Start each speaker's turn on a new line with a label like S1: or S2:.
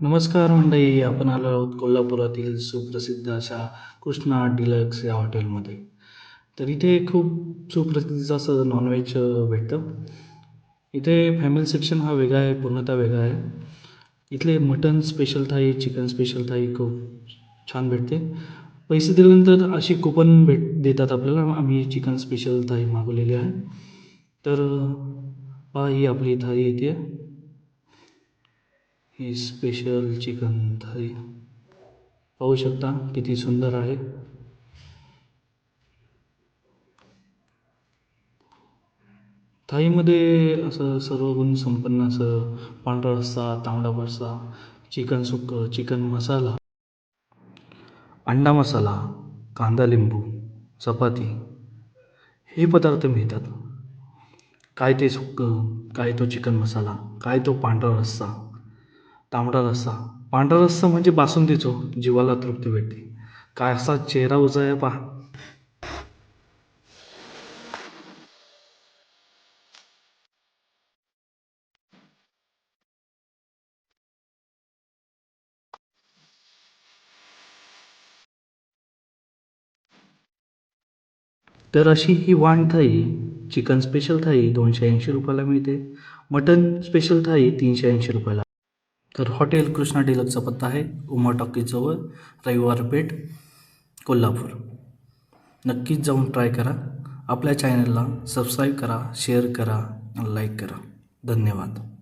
S1: नमस्कार मंडळी आपण आलो आहोत कोल्हापुरातील सुप्रसिद्ध अशा कृष्णा डिलक्स या हॉटेलमध्ये तर इथे खूप सुप्रसिद्ध असं नॉनव्हेज भेटतं. इथे फॅमिली सेक्शन हा वेगळा आहे पूर्णतः वेगळा आहे. इथले मटन स्पेशल थाई चिकन स्पेशल थाई खूप छान भेटते. पैसे दिल्यानंतर अशी कुपन भेट देतात आपल्याला आम्ही चिकन स्पेशल थाई मागवलेली आहे. तर पहा ही आपली थाळी येते ही स्पेशल चिकन थाळी. पाहू शकता किती सुंदर आहे. थाळीमध्ये असं सर्व गुण संपन्न असं पांढरा रस्सा तांबडा रस्सा चिकन सुक्कं चिकन मसाला अंडा मसाला कांदा लिंबू चपाती हे पदार्थ मिळतात. काय ते सुक्कं काय तो चिकन मसाला काय तो पांढरा रस्सा तांबडा रस्सा पांढरा रस्सा म्हणजे बासुंदीचो जीवाला तृप्ती भेटते. काय असा चेहरा उजाळा पहा. तर अशी ही वाण थाळी चिकन स्पेशल थाळी दोनशे ऐंशी रुपयाला मिळते. मटन स्पेशल थाळी तीनशे ऐंशी रुपयाला. तर हॉटेल कृष्णा डिलक्सचा पत्ता आहे. उमा टॉकीजवळ रविवार पेठ कोल्हापूर. नक्कीच जाऊन ट्राय करा. आपल्या चॅनलला सबस्क्राईब करा शेअर करा आणि लाईक करा. धन्यवाद.